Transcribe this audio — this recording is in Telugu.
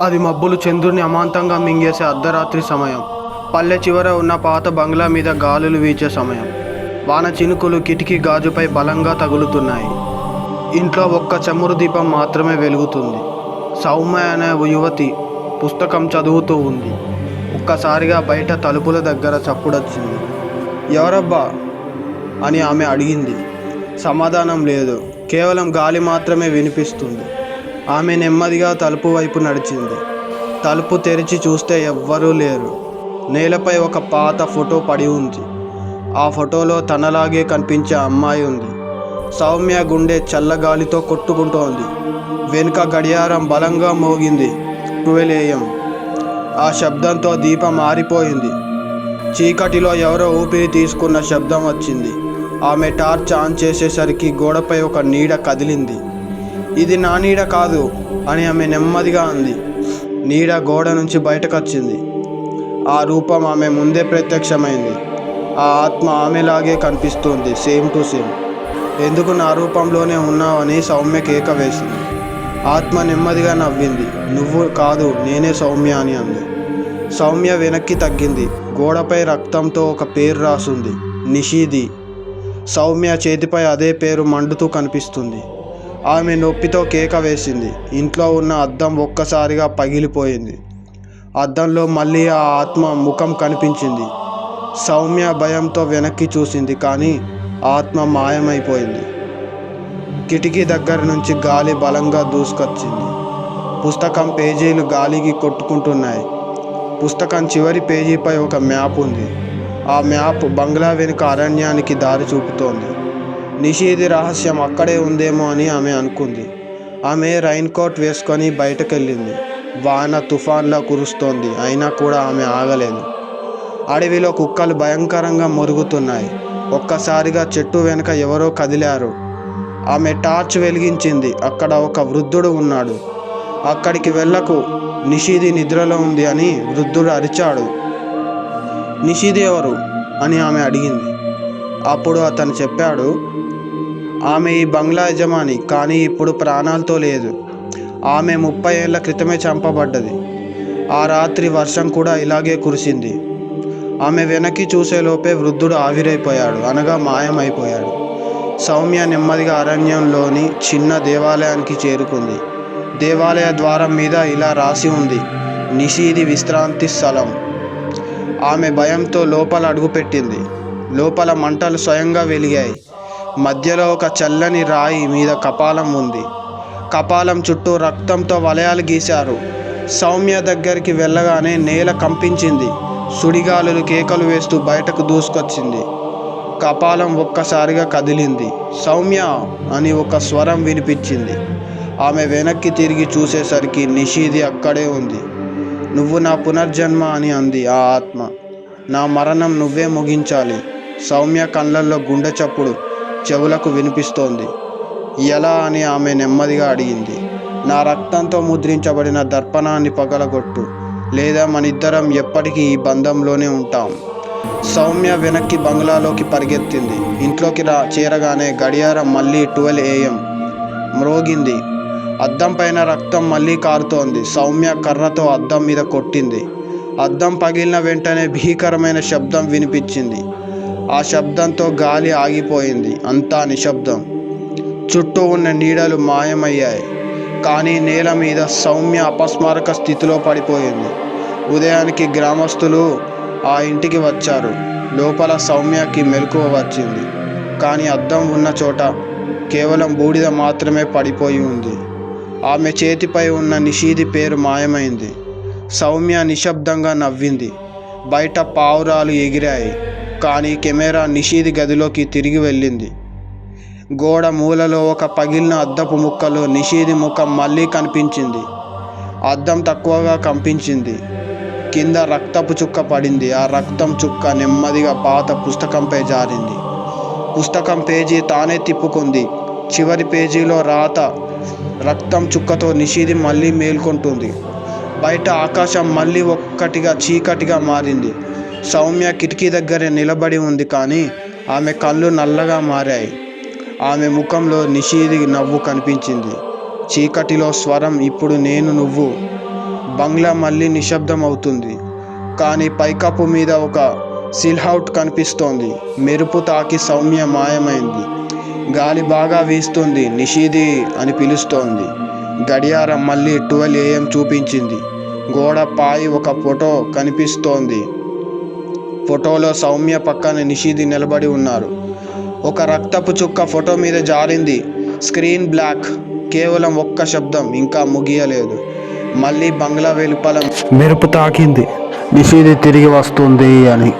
అది మబ్బులు చంద్రుని అమాంతంగా మింగేసే అర్ధరాత్రి సమయం. పల్లె చివర ఉన్న పాత బంగ్లా మీద గాలులు వీచే సమయం. వాన చినుకులు కిటికీ గాజుపై బలంగా తగులుతున్నాయి. ఇంట్లో ఒక్క చమురు దీపం మాత్రమే వెలుగుతుంది. సౌమ్య అనే యువతి పుస్తకం చదువుతూ ఉంది. ఒక్కసారిగా బయట తలుపుల దగ్గర చప్పుడొచ్చింది. ఎవరబ్బా? అని ఆమె అడిగింది. సమాధానం లేదు. కేవలం గాలి మాత్రమే వినిపిస్తుంది. ఆమె నెమ్మదిగా తలుపు వైపు నడిచింది. తలుపు తెరిచి చూస్తే ఎవ్వరూ లేరు. నేలపై ఒక పాత ఫోటో పడి ఉంది. ఆ ఫోటోలో తనలాగే కనిపించే అమ్మాయి ఉంది. సౌమ్య గుండె చల్లగాలితో కొట్టుకుంటోంది. వెనుక గడియారం బలంగా మోగింది. Twelve AM. ఆ శబ్దంతో దీపం మారిపోయింది చీకటిలో ఎవరో ఊపిరి తీసుకున్న శబ్దం వచ్చింది. ఆమె టార్చ్ ఆన్ చేసేసరికి గోడపై ఒక నీడ కదిలింది. ఇది నా నీడ కాదు అని ఆమె నెమ్మదిగా అంది. నీడ గోడ నుంచి బయటకు వచ్చింది ఆ రూపం ఆమె ముందే ప్రత్యక్షమైంది. ఆ ఆత్మ ఆమెలాగే కనిపిస్తుంది సేమ్ టు సేమ్. ఎందుకు నా రూపంలోనే ఉన్నావని సౌమ్య కేక వేసింది. ఆత్మ నెమ్మదిగా నవ్వింది. నువ్వు కాదు నేనే సౌమ్య అని అంది. సౌమ్య వెనక్కి తగ్గింది. గోడపై రక్తంతో ఒక పేరు రాసుంది. నిషీది. సౌమ్య చేతిపై అదే పేరు మండుతూ కనిపిస్తుంది. ఆమె నొప్పితో కేక వేసింది. ఇంట్లో ఉన్న అద్దం ఒక్కసారిగా పగిలిపోయింది. అద్దంలో మళ్ళీ ఆ ఆత్మ ముఖం కనిపించింది. సౌమ్య భయంతో వెనక్కి చూసింది కానీ ఆత్మ మాయమైపోయింది. కిటికీ దగ్గర నుంచి గాలి బలంగా దూసుకొచ్చింది. పుస్తకం పేజీలు గాలికి కొట్టుకుంటున్నాయి. పుస్తకం చివరి పేజీపై ఒక మ్యాప్ ఉంది. ఆ మ్యాప్ బంగ్లా వెనుక అరణ్యానికి దారి చూపుతోంది. నిషీది రహస్యం అక్కడే ఉందేమో అని ఆమె అనుకుంది. ఆమె రైన్ కోట్ వేసుకొని బయటకెళ్ళింది. వాన తుఫాన్లా కురుస్తోంది. అయినా కూడా ఆమె ఆగలేదు. అడవిలో కుక్కలు భయంకరంగా మురుగుతున్నాయి. ఒక్కసారిగా చెట్టు వెనుక ఎవరో కదిలారు. ఆమె టార్చ్ వెలిగించింది. అక్కడ ఒక వృద్ధుడు ఉన్నాడు. అక్కడికి వెళ్ళకు. నిషీది నిద్రలో ఉంది అని వృద్ధుడు అరిచాడు. నిషీది ఎవరు? అని ఆమె అడిగింది. అప్పుడు అతను చెప్పాడు ఆమె ఈ బంగ్లా యజమాని కానీ ఇప్పుడు ప్రాణాలతో లేదు. ఆమె ముప్పై ఏళ్ళ క్రితమే చంపబడ్డది. ఆ రాత్రి వర్షం కూడా ఇలాగే కురిసింది. ఆమె వెనక్కి చూసేలోపే వృద్ధుడు ఆవిరైపోయాడు అనగా మాయమైపోయాడు. సౌమ్య నెమ్మదిగా అరణ్యంలోని చిన్న దేవాలయానికి చేరుకుంది. దేవాలయ ద్వారం మీద ఇలా రాసి ఉంది నిషీది విశ్రాంతి స్థలం. ఆమె భయంతో లోపల అడుగుపెట్టింది. లోపల మంటలు స్వయంగా వెలిగాయి. మధ్యలో ఒక చల్లని రాయి మీద కపాలం ఉంది. కపాలం చుట్టూ రక్తంతో వలయాలు గీశారు. సౌమ్య దగ్గరికి వెళ్ళగానే నేల కంపించింది. సుడిగాలులు కేకలు వేస్తూ బయటకు దూసుకొచ్చింది. కపాలం ఒక్కసారిగా కదిలింది. సౌమ్య అని ఒక స్వరం వినిపించింది. ఆమె వెనక్కి తిరిగి చూసేసరికి నిషీది అక్కడే ఉంది. నువ్వు నా పునర్జన్మ అని అంది ఆ ఆత్మ. నా మరణం నువ్వే ముగించాలి. సౌమ్య కళ్ళల్లో గుండె చప్పుడు. చెవులకు వినిపిస్తోంది. ఎలా అని ఆమె నెమ్మదిగా అడిగింది. నా రక్తంతో ముద్రించబడిన దర్పణాన్ని పగలగొట్టు. లేదా మనిద్దరం ఎప్పటికీ ఈ బంధంలోనే ఉంటాం. సౌమ్య వెనక్కి బంగ్లాలోకి పరిగెత్తింది. ఇంట్లోకి రా చేరగానే గడియారం మళ్ళీ ట్వెల్వ్ ఏఎం. మ్రోగింది. అద్దం పైన రక్తం మళ్ళీ కారుతోంది. సౌమ్య కర్రతో అద్దం మీద కొట్టింది. అద్దం పగిలిన వెంటనే భీకరమైన శబ్దం వినిపించింది. ఆ శబ్దంతో గాలి ఆగిపోయింది. అంతా నిశ్శబ్దం. చుట్టూ ఉన్న నీడలు మాయమయ్యాయి. కానీ నేల మీద సౌమ్య అపస్మారక స్థితిలో పడిపోయింది. ఉదయానికి గ్రామస్తులు ఆ ఇంటికి వచ్చారు. లోపల సౌమ్యకి మెలకువ వచ్చింది. కానీ అద్దం ఉన్న చోట కేవలం బూడిద మాత్రమే పడిపోయి ఉంది. ఆమె చేతిపై ఉన్న నిషీది పేరు మాయమైంది. సౌమ్య నిశ్శబ్దంగా నవ్వింది. బయట పావురాలు ఎగిరాయి. కానీ కెమెరా నిషీద్ గదిలోకి తిరిగి వెళ్ళింది. గోడ మూలలో ఒక పగిలిన అద్దపు ముక్కలో నిషీది ముఖం మళ్ళీ కనిపించింది. అద్దం తక్కువగా కంపించింది. కింద రక్తపు చుక్క పడింది. ఆ రక్తం చుక్క నెమ్మదిగా పాత పుస్తకంపై జారింది. పుస్తకం పేజీ తానే తిప్పుకుంది. చివరి పేజీలో రాత రక్తం చుక్కతో నిషీది మళ్ళీ మేల్కొంటుంది. బయట ఆకాశం మళ్ళీ ఒక్కటిగా చీకటిగా మారింది. సౌమ్య కిటికీ దగ్గర నిలబడి ఉంది కానీ ఆమె కళ్ళు నల్లగా మారాయి. ఆమె ముఖంలో నిషీది నవ్వు కనిపించింది. చీకటిలో స్వరం ఇప్పుడు నేను నువ్వు బంగ్లా మళ్ళీ నిశ్శబ్దం అవుతుంది కానీ పైకప్పు మీద ఒక సిల్హౌట్ కనిపిస్తోంది. మెరుపు తాకి సౌమ్య మాయమైంది. గాలి బాగా వీస్తుంది నిషీది అని పిలుస్తోంది. గడియారం మళ్ళీ ట్వెల్వ్ ఏఎం చూపించింది. గోడ పాయి ఒక ఫోటో కనిపిస్తోంది. ఫోటోలో సౌమ్య పక్కన నిషీది నిలబడి ఉన్నారు. ఒక రక్తపు చుక్క ఫోటో మీద జారింది. Screen black. కేవలం ఒక్క శబ్దం. ఇంకా ముగియలేదు. మళ్ళీ బంగ్లా వెలుపల మెరుపు తాకింది. నిషీది తిరిగి వస్తుంది అని